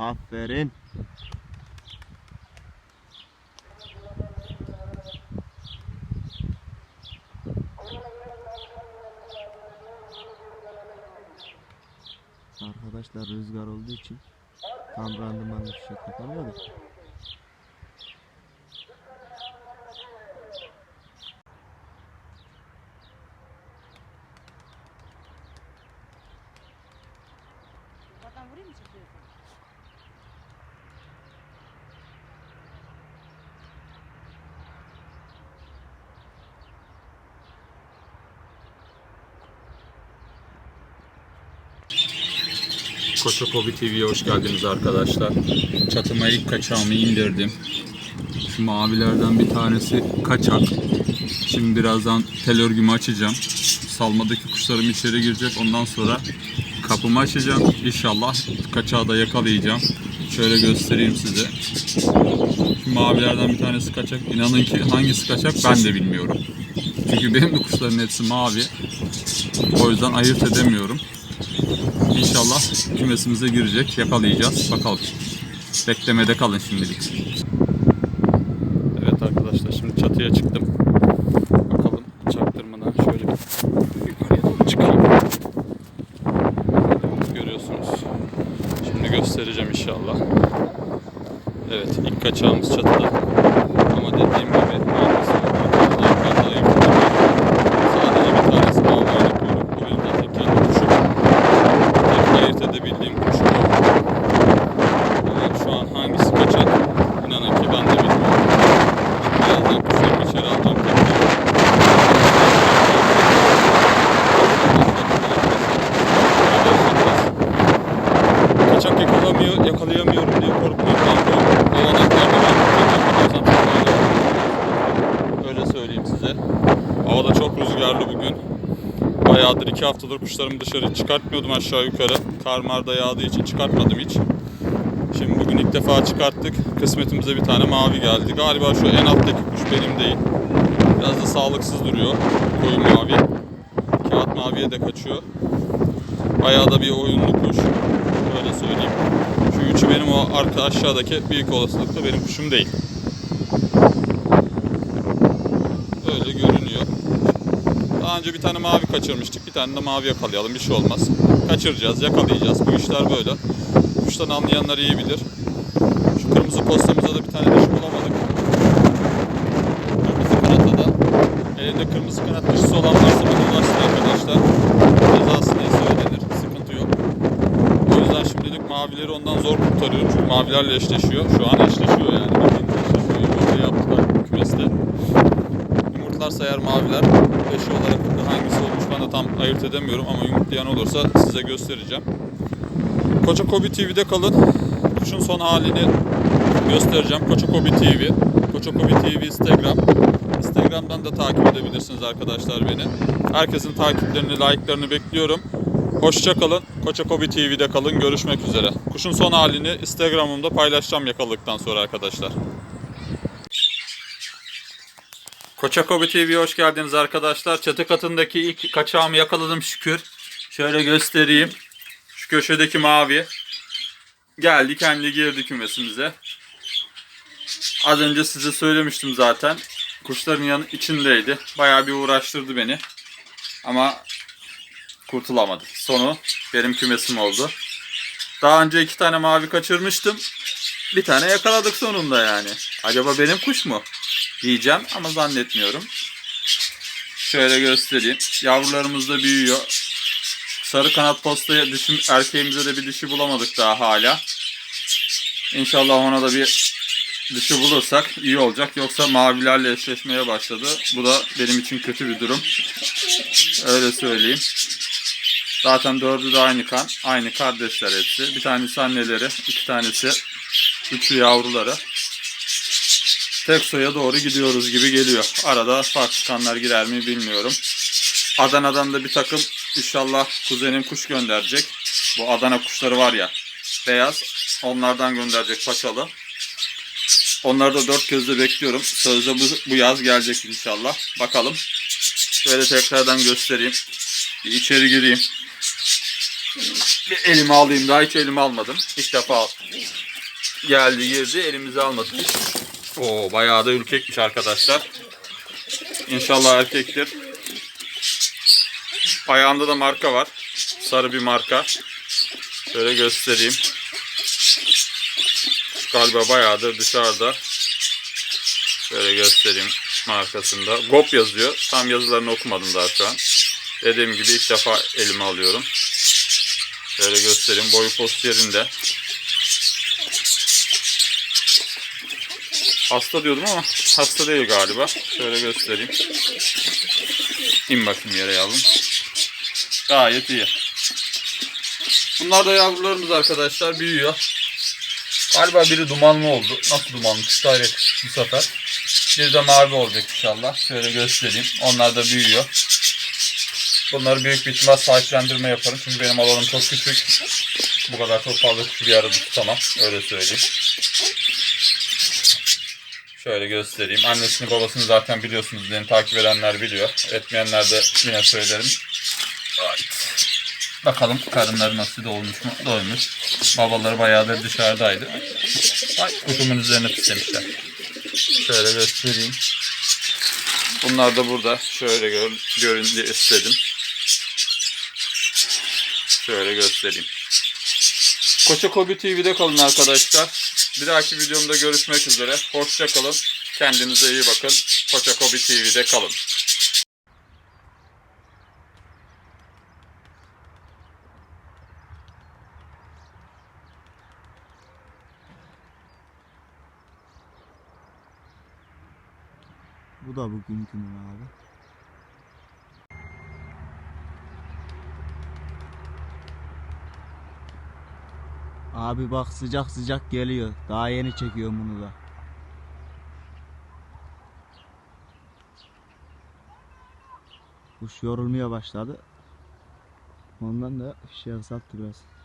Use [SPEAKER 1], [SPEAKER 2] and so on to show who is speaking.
[SPEAKER 1] Aferin. Arkadaşlar rüzgar olduğu için tam randımanlı bir şey yapamıyorduk.
[SPEAKER 2] Buradan vurayım mı çekiyorsun?
[SPEAKER 3] Koçakobi TV'ye hoş geldiniz arkadaşlar. Çatıma ilk kaçağımı indirdim. Şu mavilerden bir tanesi kaçak. Şimdi birazdan tel örgümü açacağım. Salmadaki kuşlarım içeri girecek. Ondan sonra kapımı açacağım. İnşallah kaçağı da yakalayacağım. Şöyle göstereyim size. Şu mavilerden bir tanesi kaçak. İnanın ki hangisi kaçak ben de bilmiyorum. Çünkü benim de kuşların hepsi mavi. O yüzden ayırt edemiyorum. İnşallah kümesimize girecek. Yakalayacağız. Bakalım. Beklemede kalın şimdilik. Evet arkadaşlar şimdi çatıya çıktım. Bakalım çaktırmadan şöyle bir yukarıya doğru çıkayım. Evet, görüyorsunuz. Şimdi göstereceğim inşallah. Evet ilk kaçağımız çatıda. Ama dediğim gibi hangisi olduğunu ben de ayırt edemiyorum. Sadece bir tanesi mavi yapıyorum. Bu benim zaten kendi kuşum. Tek ayırt edebildiğim kuş bu. Ama şu an hangisi kaçak inanın ki ben de bilmiyorum. Şimdi birazdan kuşlarımı içeri alacağım. Kaçak yakalamıyor, yakalayamıyorum diye bu olanaklarda ben. Öyle söyleyeyim size. Hava da çok rüzgarlı bugün. Bayağıdır iki haftadır kuşlarımı dışarı çıkartmıyordum aşağı yukarı. Kar mar da yağdığı için çıkartmadım hiç. Şimdi bugün ilk defa çıkarttık. Kısmetimize bir tane mavi geldi. Galiba şu en alttaki kuş benim değil. Biraz da sağlıksız duruyor. Koyu mavi. Kağıt maviye de kaçıyor. Bayağı da bir oyunlu kuş. Öyle söyleyeyim. Şu üçü benim o arka aşağıdaki büyük olasılıkla benim kuşum değil. Öyle görünüyor. Daha önce bir tane mavi kaçırmıştık. Bir tane de mavi yakalayalım. Bir şey olmaz. Kaçıracağız, yakalayacağız. Bu işler böyle. Kuştan anlayanlar iyi bilir. Şu kırmızı postamıza da bir tane dişi bulamadık. Kırmızı kanata da. Elinde kırmızı kanat mavilerle eşleşiyor. Şu an eşleşiyor yani. Bildiğiniz eşleşiyor. Yumurta yaptılar kümeste. Yumurtlarsa eğer maviler eşi olarak hangisi olmuş ben de tam ayırt edemiyorum ama yumurtlayan olursa size göstereceğim. Koça Kobi TV'de kalın. Kuşun son halini göstereceğim. Koça Kobi TV. Koça Kobi TV Instagram. Instagram'dan da takip edebilirsiniz arkadaşlar beni. Herkesin takiplerini, like'larını bekliyorum. Hoşça kalın. Koça Kobi TV'de kalın. Görüşmek üzere. Kuşun son halini Instagram'ımda paylaşacağım yakaladıktan sonra arkadaşlar. Koçakobi TV'ye hoş geldiniz arkadaşlar. Çatı katındaki ilk kaçağımı yakaladım şükür. Şöyle göstereyim. Şu köşedeki mavi. Geldi kendi girdi kümesimize. Az önce size söylemiştim zaten. Kuşların yanı içindeydi. Bayağı bir uğraştırdı beni. Ama kurtulamadı. Sonu benim kümesim oldu. Daha önce iki tane mavi kaçırmıştım. Bir tane yakaladık sonunda yani. Acaba benim kuş mu? diyeceğim ama zannetmiyorum. Şöyle göstereyim. Yavrularımız da büyüyor. Sarı kanat postaya dişim, erkeğimize de bir dişi bulamadık daha hala. İnşallah ona da bir dişi bulursak iyi olacak. Yoksa mavilerle eşleşmeye başladı. Bu da benim için kötü bir durum. Öyle söyleyeyim. Zaten dördü de aynı kan. Aynı kardeşler hepsi. Bir tanesi anneleri, iki tanesi üçü yavruları tek soya doğru gidiyoruz gibi geliyor. Arada farklı kanlar girer mi bilmiyorum. Adana'dan da bir takım inşallah kuzenim kuş gönderecek. Bu Adana kuşları var ya beyaz. Onlardan gönderecek paçalı. Onları da dört gözle bekliyorum. Sözde bu, bu yaz gelecek inşallah. Bakalım. Şöyle tekrardan göstereyim. Bir içeri gireyim. Bir elime alayım daha hiç elime almadım. İlk defa geldi girdi elimize almadık. Oo bayağı da ürkekmiş arkadaşlar. İnşallah erkektir. Ayağında da marka var. Sarı bir marka. Şöyle göstereyim. Galiba bayağıdır dışarıda. Şöyle göstereyim markasında. GOP yazıyor. Tam yazılarını okumadım daha şu an. Dediğim gibi ilk defa elime alıyorum. Şöyle göstereyim. Boyu postu yerinde. Hasta diyordum ama hasta değil galiba. Şöyle göstereyim. İn bakayım yere yavrum. Gayet iyi. Bunlar da yavrularımız arkadaşlar büyüyor. Galiba biri dumanlı oldu. Nasıl dumanlı? Kıstayret bu sefer. Bir de mavi olacak inşallah. Şöyle göstereyim. Onlar da büyüyor. Bunları büyük bir ihtimal sahiplendirme yaparım. Çünkü benim alanım çok küçük. Bu kadar çok fazla küçük bir arada tutamam. Öyle söyleyeyim. Şöyle göstereyim. Annesini babasını zaten biliyorsunuz. Beni takip edenler biliyor. Etmeyenler de yine söylerim. Right. Bakalım karınları nasıl dolmuş mu? Doymuş. Babaları bayağıdır dışarıdaydı. Ay kutumun üzerine pislemişler. Şöyle göstereyim. Bunlar da burada. Şöyle gör, görün diye istedim. Şöyle göstereyim. Koça Kobi TV'de kalın arkadaşlar. Bir dahaki videomda görüşmek üzere. Hoşça kalın. Kendinize iyi bakın. Koça Kobi TV'de kalın.
[SPEAKER 1] Bu da bugünkünün abi. Abi bak sıcak sıcak geliyor. Daha yeni çekiyorum bunu da. Kuş yorulmaya başladı. Ondan da şey sattı biraz.